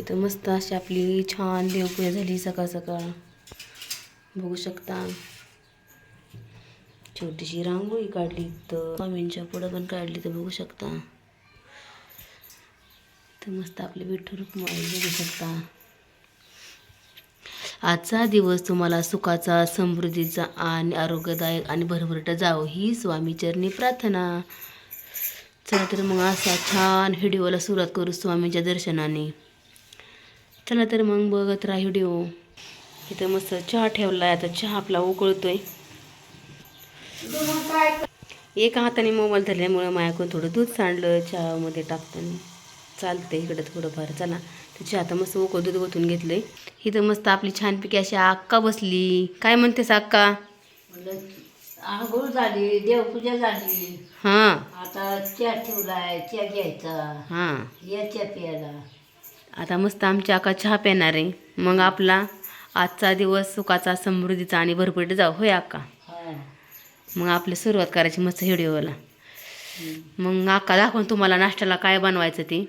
इथं मस्त अशी आपली छान देवपूजा झाली सकाळ सकाळ. बघू शकता. छोटीशी रांगोळी काढली तर स्वामींच्या पुढं पण काढली तर बघू शकता. तर मस्त आपले विठ्ठल रुक्माई बघू शकता. आजचा दिवस तुम्हाला सुखाचा समृद्धीचा आणि आरोग्यदायक आणि भरभरट जावं ही स्वामी चरणी प्रार्थना. चला तर मग असा छान व्हिडिओला सुरुवात करू स्वामींच्या दर्शनाने. चला तर मग बघत राहा व्हिडिओ इथं मस्त चहा ठेवला आहे आता चहा आपला उकळतोय. एका हाताने मोबाईल धरल्यामुळं माझ्याकडून थोडं दूध सांडलं चहामध्ये टाकताना चालतंय इकडं थोडंफार चला. त्याची आता मस्त उकळ दूध ओतून घेतलंय. इथं मस्त आपली छानपैकी अशी अक्का बसली. काय म्हणतेस अक्का? आंघोळ झाली देवपूजा झाली. हां. आता चहा ठेवलाय चहा घ्यायचा. हां. या चहा प्यायला. आता मस्त आमची अक्का चहा पिणार आहे. मग आपला आजचा दिवस सुखाचा समृद्धीचा आणि भरभरीत जाऊ. होय हा. मग आपली सुरुवात करायची मस्त व्हिडिओला. मग अक्का दाखवून तुम्हाला नाश्त्याला काय बनवायचं ते.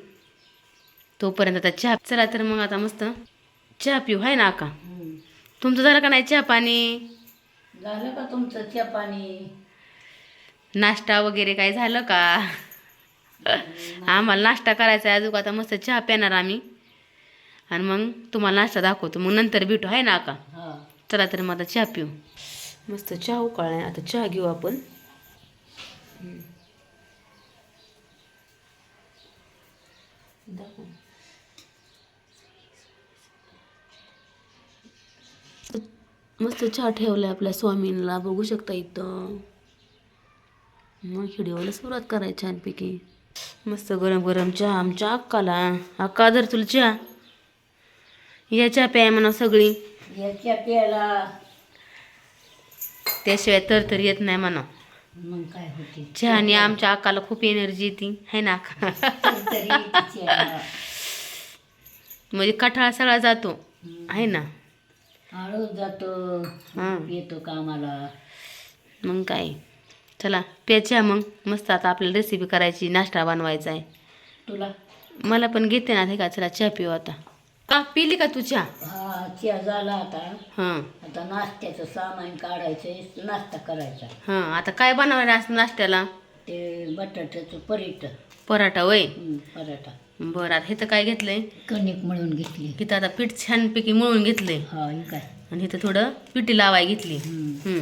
तोपर्यंत आता चहा चला तर मग आता मस्त चहा पिऊ. आहे ना हम्म. तुमचं झालं का नाही चहा पाणी? झालं का तुमचं चहा पाणी? नाश्ता वगैरे काय झालं का? आम्हाला नाश्ता करायचा आहे. अजून आता मस्त चहा पिणार आम्ही. आणि मग तुम्हाला नाश्ता दाखवतो. मग नंतर भेटू आहे ना का हा. चला तर मग आता चहा पिऊ. मस्त चहा उकाळलाय. आता चहा घेऊ आपण. मस्त चहा ठेवलाय आपल्या स्वामींना. बघू शकता इथं. मग व्हिडिओला सुरुवात करायची छानपैकी. मस्त गरम गरम चहा. आमच्या अक्काला. अक्का जर तुला चहा? या चहा प्याय म्हणा सगळी. या चहा प्यायला त्याशिवाय तर तर येत नाही म्हणा. मग काय होते? चहाने आमच्या अक्काला खूप एनर्जी येते. है ना म्हणजे कठाळा सगळा जातो. आहे ना? आळूच जातो. येतो कामाला. मग काय? चला प्या चहा मग. मस्त आता आपल्याला रेसिपी करायची नाश्ता बनवायचा आहे. तुला? मला पण घेते ना हे का? चला चहा पिऊ आता. का पिली का तू चहा हा चहा झाला आता. हां. आता नाश्त्याचं सामान काढायचं नाश्ता करायचा. हां आता काय बनवायला आज नाश्त्याला? ते बटाट्याचं परीट पराठा वय हं, पराठा. बरं आता इथं काय घेतलंय? कणिक मळून घेतली. इथं आता पीठ छानपैकी मळून घेतलंय. हा हे काय? आणि इथं थोडं पिठी लावाय घेतली. हं. हं.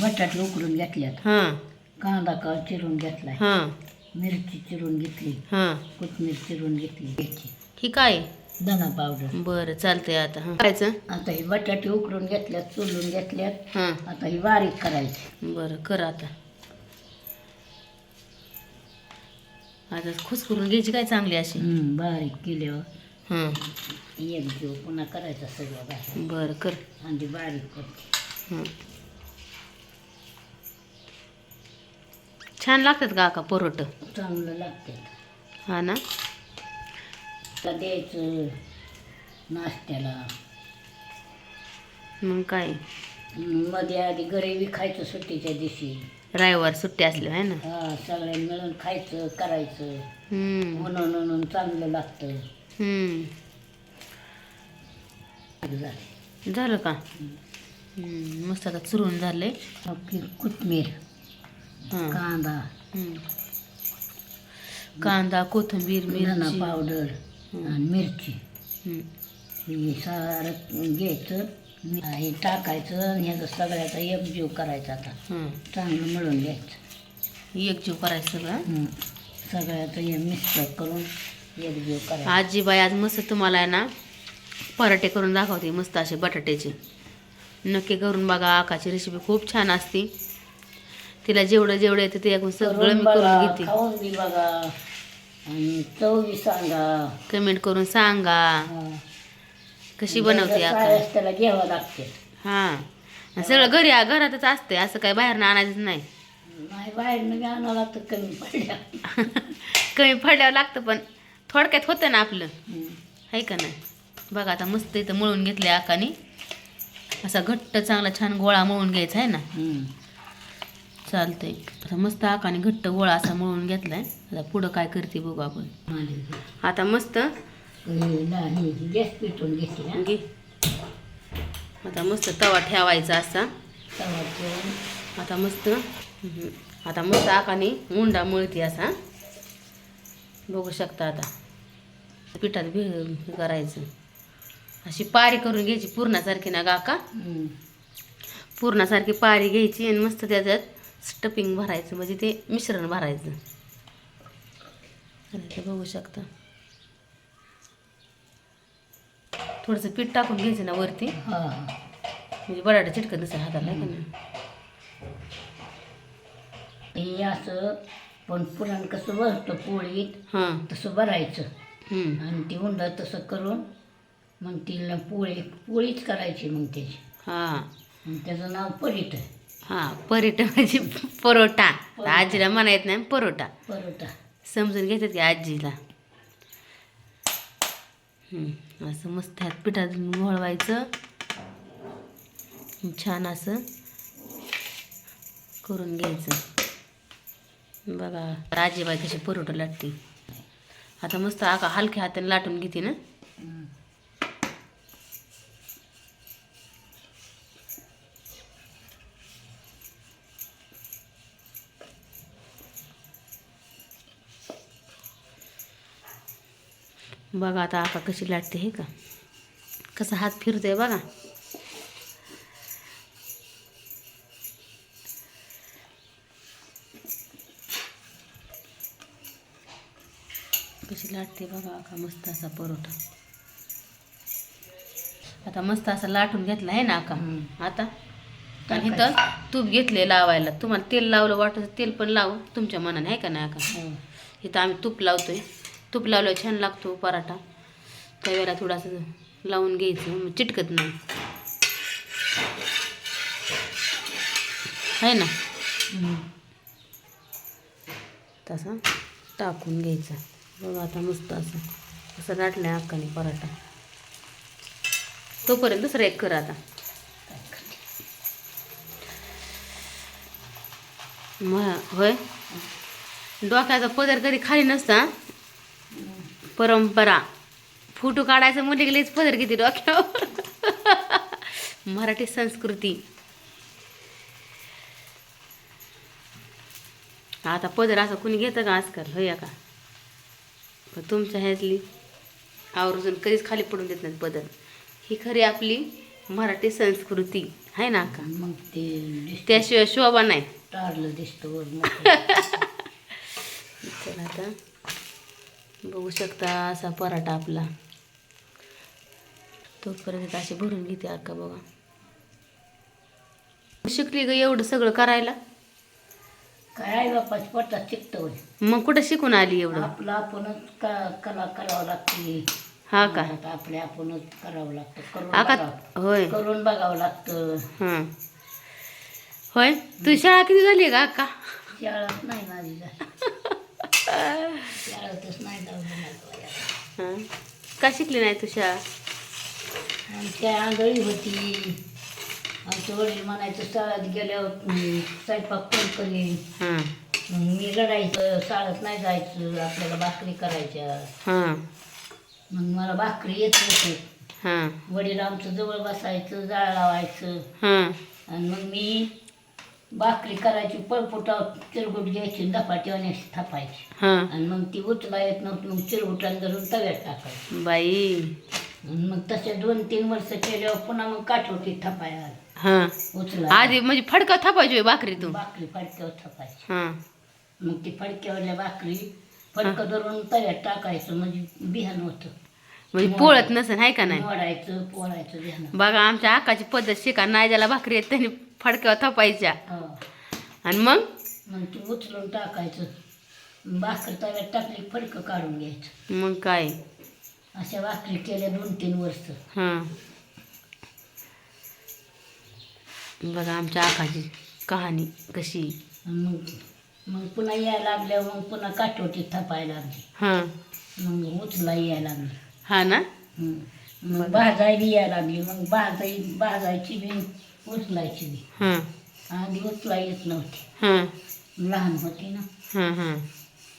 बटाटे उकडून घेतल्यात. हां. कांदा का चिरून घेतलाय. हां. मिरची चिरून घेतली. हां. कोथिंबीर चिरून घेतली. घ्यायची. ही काय? धना पावडर. बरं चालतंय आता हां. करायचं आता ही बटाटे उकडून घेतल्यात चुलून घेतल्यात. हां. आता ही बारीक करायची. बरं कर आता. आता खुसकरून घ्यायची काय चांगली अशी? हं, बारीक केल्यावर हां. एक जीव पुन्हा करायचा सगळ्या भाज्या बरं कर. आणि ती बारीक करते. हां. छान लागतात का का परोट चांगलं लागते. हा ना? तर द्यायचं नाश्त्याला. मग काय? मध्ये आधी गरेबी खायचं सुट्टीच्या दिवशी. रविवार सुट्टी असली आहे ना? हा सगळे मिळून खायचं करायचं. हम्म, म्हणून म्हणून चांगलं लागतं. हम्म. झालं झालं का? हम्म, मस्त आता चुरून झाले कोथमीर हां. कांदा. हम्म. कांदा कोथिंबीर मिरची. पावडर. आणि मिरची. हे सारं घ्यायचं हे टाकायचं आणि ह्याचं सगळ्याचा एकजीव करायचा आता. हं. चांगलं मळून घ्यायचं. एक जीव करायचं सगळं. सगळ्याचं हे मिक्सर करून एकजीव करायचं. आजीबाई आज मस्त तुम्हाला आहे ना पराठे करून दाखवते मस्त असे बटाट्याचे. नक्की करून बघा आकाची रेसिपी खूप छान असते. तिला जेवढं जेवढं येतं ते सगळं मी करून घेते. आणि चव बी सांगा. कमेंट करून सांगा. हा. कशी बनवते त्याला घ्यावं लागते. हां. सगळं घरी घरातच असते. असं काही बाहेर आणायचं नाही. नाही बाहेर बी आणावं लागतं कमी पडल्या. कमी पडल्यावर लागतं पण थोडक्यात होतं ना आपलं. हं. आहे का नाही? बघा आता मस्त इथं मळून घेतले आकाने. असा घट्ट चांगला छान गोळा मळून घ्यायचा आहे ना. चालतंय. आता मस्त आकाने घट्ट गोळा असा मळून घेतलाय. आता पुढं काय करते बघू आपण. आता मस्त गॅस घे. आता मस्त तवा ठेवायचा असा. तवा ठेवून आता मस्त. आता मस्त आकाने मुंडा मळती असा. बघू शकता आता. पिठात भि करायचं. अशी पारी करून घ्यायची पूर्णासारखी ना गाका. पूर्णासारखी पारी घ्यायची आणि मस्त त्याच्यात स्टपिंग भरायचं म्हणजे ते मिश्रण भरायचं. आणि ते बघू शकता. थोडंसं पीठ टाकून घ्यायचं ना वरती. हा. म्हणजे बटाटा चिटकत नसेल हाताला का हे असं पण पुरण कसं भरतं पोळीत हां. तसं भरायचं. आणि ती उंडा तसं करून मग तिला पोळी पोळीच करायची मग त्याची. हां. त्याचं नाव परीट आहे हां परोटा म्हणजे परोटा आजीला म्हणा येत नाही परोटा परोटा समजून घेतात की आजीला. असं मस्त ह्यात पिठात घोळवायचं छान असं करून घ्यायचं. बघा आजीबाई कशी परोटा लाटते. आता मस्त आका हलक्या हाताने लाटून घेते ना. बघा आता आका कशी लाटते हे का? कसा हात फिरतोय बघा. कशी लाटते बघा आका मस्त असा परोठा. आता मस्त असा लाटून घेतला आहे ना आका. आता? आणि इथं तूप घेतले लावायला. तुम्हाला तेल लावलं वाटत तेल पण लावू तुमच्या मनाने आहे का नाही आका. इथं आम्ही तूप लावतोय. तूप लावल्यावर छान लागतो पराठा. त्यावेळेला थोडासा लावून घ्यायचं मग चिटकत नाही. आहे ना. तसा टाकून घ्यायचा. बघा आता मस्त असं असं लाटलं आहे अक्काने पराठा. तोपर्यंत दुसरा एक कर आता. मग होय? डोक्याचा पदर कधी खाली नसता परंपरा. फोटो काढायचं म्हणजे गेलेच पदर किती डोक्यावर. मराठी संस्कृती. आता पदर असं कुणी घेतं का आजकाल? होय का? पण तुमच्या ह्यातली आवर्जून कधीच खाली पडून देत नाहीत पदर ही खरी आपली मराठी संस्कृती. आहे ना का? मग ते त्याशिवाय शोभा नाही. दिसतं. चला आता. बघू शकता असा पराठा आपला. तोपर्यंत असे भरून घेते अक्का बघा शिकली ग एवढं सगळं करायला? काय आई बापाच पोटात चिकटवल मग कुठं शिकून आली एवढं? आपलं आपणच कला करावं लागते. हा का? आपले आपणच करावं लागतं. करून आका बघावं. होय. करून बघावं लागतं. हां. होय? तुझी शाळा किती झाली का अक्का? शाळात नाही माझी हां? का शिकली नाही तू शाळा आमच्या आंधळी होती. आमचे वडील म्हणायचं शाळेत गेल्यावर स्वयंपाक कोण करीन. हां. मग मी रडायचं शाळेत नाही जायचं आपल्याला भाकरी करायच्या. हां. मग मला भाकरी येत होते. हां. वडील आमचं जवळ बसायचं जाळ लावायचं. हां. आणि मग मी भाकरी करायची पळपुटा चिरगुट घ्यायची दपाटीवाने अशी थापायची. हां. आणि मग ती उचला येत नव्हती मग चिरगुटान धरून तव्यात टाकायची. बाई. आणि मग तसे दोन तीन वर्ष केल्यावर पुन्हा मग काठवटी थापायला हां. उचला आधी म्हणजे फडका थापायची होय भाकरी तू भाकरी फडक्यावर थापायची. हां. मग ती फडक्यावरल्या भाकरी फडकं धरून तव्यात टाकायचं म्हणजे बिहान होतं. म्हणजे पोळत नसेल आहे का नाही? मोडायचं पोळायचं बघा आमच्या आकाची पद्धत शिका नाही ज्याला भाकरी येत त्यांनी फडक्यावर थापायच्या. हो. आणि मग? मग ती उचलून टाकायचं. भाकरी तव्यात टाकली फडकं काढून घ्यायचं. मग काय? अशा भाकरी केल्या दोन तीन वर्ष. हां. बघा आमच्या आकाची कहाणी कशी. मग मग पुन्हा यायला लागल्यावर मग पुन्हा काठवटी थापायला लागली. हां. मग उचला यायला लागली. हा ना. मग भाजायला यायला लागली. मग भाजाई भाजायची बी उचलायची बी. हां आधी उचला येत नव्हती. हां लहान होती ना. हां हां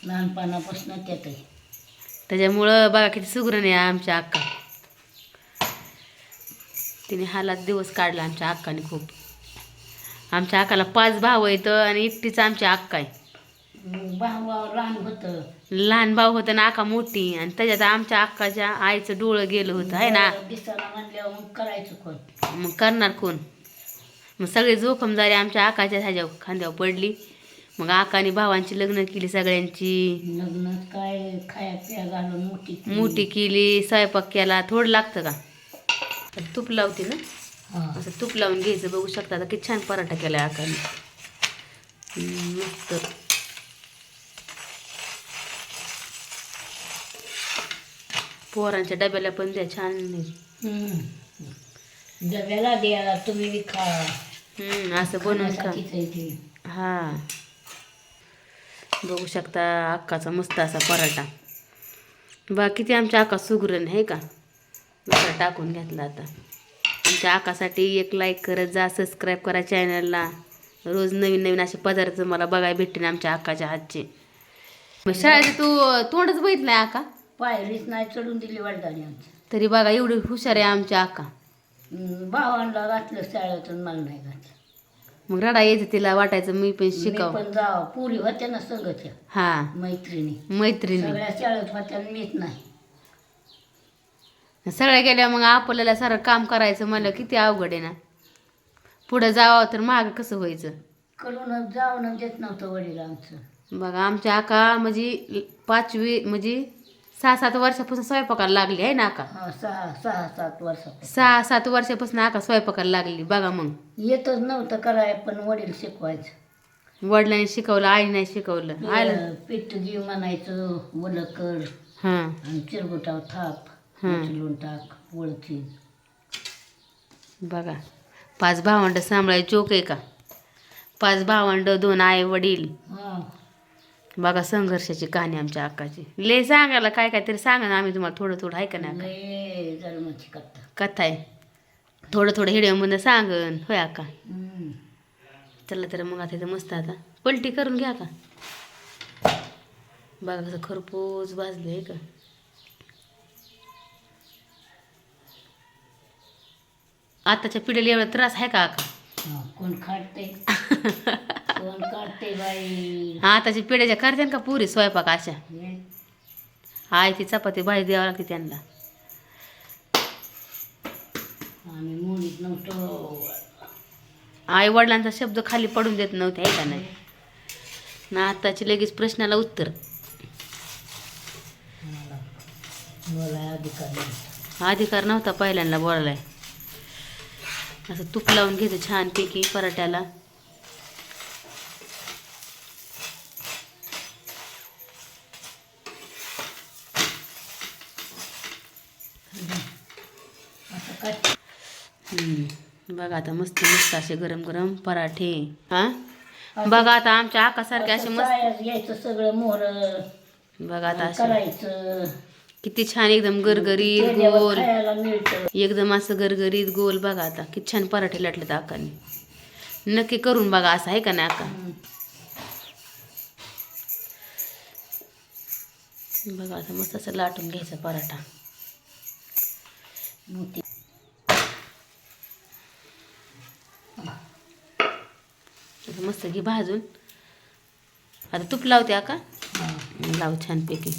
लहानपणापासून त्यातही त्याच्यामुळं बघा किती सुगरण आहे आमच्या अक्का. तिने हालात दिवस काढला आमच्या अक्काने खूप. आमच्या अक्काला पाच भाऊ आहेत आणि एकटीच आमची अक्का आहे. भाऊ लहान होतं. लहान भाऊ होता ना आका मोठी. आणि त्याच्यात आमच्या अक्काच्या आईचं डोळं गेलं होतं आहे ना? दिसायला म्हणल्यावर मग करायचं कोण? मग करणार कोण? मग सगळी जोखमदारी आमच्या आकाच्या ह्याच्या खांद्यावर पडली. मग आकाने भावांची लग्न केली सगळ्यांची. लग्न काय खाया पिया घालून मोठी केली. मोठी केली स्वयंपाक केला. थोडं लागतं का? तर तूप लावते ना? हा. असं तूप लावून घ्यायचं. बघू शकता आता किती छान पराठा केला आकाने. हम्म, मस्त. पोरांच्या डब्याला पण द्या छान. डब्याला द्या तुम्ही खा. हम्म, असं बनवून खा. आहे ते. हा. बघू शकता अक्काचा मस्त असा पराठा. बा किती आमच्या आका सुगरण आहे का? मसाला टाकून घेतला आता. आमच्या आकासाठी एक लाईक करत जा सबस्क्राईब करा चॅनलला रोज नवीन नवीन असे पदार्थ मला बघायला भेटतील आमच्या आकाच्या हातचे. मग शाळेत तू तोंडच बघितलं नाही आका पायरीच नाही चढून दिली वडिलांनी आमच्या तरी बघा एवढी हुशार आहे आमच्या आका. हम्म, भावांना घातलं शाळेतून मला नाही घातलं. मग रडा यायचं तिला वाटायचं मी पण मी शिकाव. पण जाव. पुरी होत्या ना संगत्या हा. मैत्रिणी. मैत्रिणी. सगळ्या शाळेत होत्या आणि मीच नाही. सगळ्या गेल्या मग आपल्याला सारं काम करायचं म्हणलं किती अवघड आहे ना. पुढं जावं तर माग कसं व्हायचं? करूनच जाऊन देत नव्हतं वडील आमचं. बघा आमच्या आका म्हणजे पाचवी म्हणजे सहा सात वर्षापासून स्वयंपाकाला लागली आहे ना आका? हा सहा सहा सात वर्षात सहा सात वर्षापासून आका स्वयंपाकाला लागली बघा मग. येतच नव्हतं कराय पण वडील शिकवायचं. वडिलांनी शिकवलं आईने नाही शिकवलं पिठ घे म्हणायचं वलं कर. हां. आणि चिरगुटाव थाप हं. उचलून टाक वळची बघा. पाच भावंड सांभाळायची चोक आहे का? पाच भावंड दोन आई वडील बघा संघर्षाची कहाणी आमच्या अक्काची. ले सांगायला काय काय तरी सांगा ना आम्ही तुम्हाला थोडं थोडं ऐका ना लय जन्माची कथा. कथा आहे. थोडं थोडं हिडिओमध्ये सांगन. होय अक्का? हम्म. चला तर मग आता इथं मस्त आता. पलटी करून घ्या का बघा कसं खरपूस भाजलं आहे का आताच्या पिढीला एवढा त्रास आहे का आका हा, कोण कोण बाई. आताच्या पिढ्याच्या करते का पुरी स्वयंपाक अशा? हे, आय ती चपाती भाजी द्यावं लागते त्यांना. आम्ही मुलीत नव्हतो. आई वडिलांचा शब्द खाली पडून देत नव्हते आहे का नाही? ना आताची लगेच प्रश्नाला उत्तर. बोलाय अधिकार नव्हता. अधिकार नव्हता पहिल्यांदा बोलायला. असं तूप लावून घ्यायचं छानपैकी पराठ्याला आता काय हम्म. बघा आता मस्त मस्त असे गरम गरम पराठे हा? बघा आता आमच्या आकासारखे असे असं मस्त घ्यायचं सगळं मोहर बघा आता करायचं. किती छान एकदम गरगरीत गोल. एकदम असं गरगरीत गोल बघा आता किती छान पराठे लाटलेत आकाने. नक्की करून बघा असं आहे का नाही आका. बघा आता मस्त असं लाटून घ्यायचा पराठा. मस्त घे भाजून. आता तूप लावते हा. लाव छानपैकी.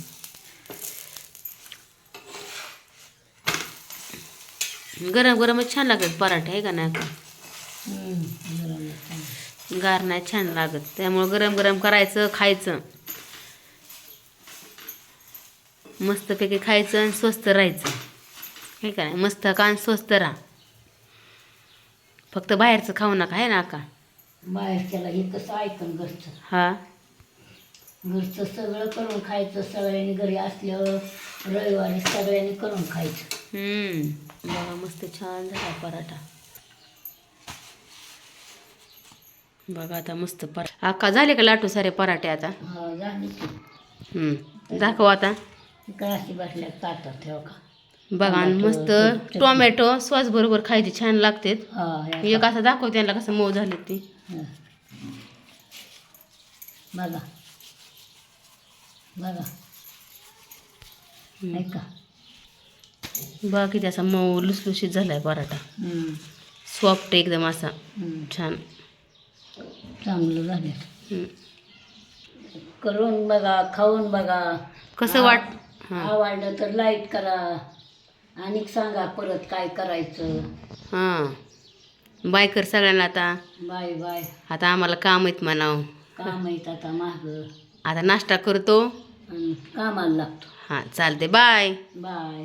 गरम गरमच छान लागत पराठे आहे का नाही आहे. गार नाही छान लागत. त्यामुळं गरम गरम करायचं खायचं. मस्तपैकी खायचं आणि स्वस्त राहायचं. हे का नाही? मस्त का आणि स्वस्त राहा. फक्त बाहेरचं खाऊ नका आहे ना का बाहेरच्याला हे कसं ऐकन घरचं. हा. घरचं सगळं करून खायचं सगळ्यांनी घरी असल्यावर रविवारी सगळ्यांनी करून खायचं. हम्म. बघा मस्त छान झाला पराठा. बघा आता मस्त परा आका झाले का लाटू सारे पराठे आता? हा झाली की. हम्म. दाखव आता. बसल्या ताटात ठेव का? बघा आणि मस्त. टोमॅटो सॉस बरोबर खायचे छान हा ह्या एक. असं दाखव त्यांना कसं मऊ झाले ते. बघा. बघा. नाही का बाकी त्याचा मऊ लुसलुशीत झालाय पराठा. हम्म. सॉफ्ट एकदम असा. छान. चांगलं झालं. करून बघा खाऊन बघा. कसं वाट हां. आवडलं तर लाइट करा. आणि सांगा परत काय करायचं. हां. बाय कर सगळ्यांना आता. Bye bye. आता आम्हाला काम आहेत म्हणावं. काम आहेत आता माग. आता नाश्ता करतो. कामाला लागतो. हां चालते बाय. बाय.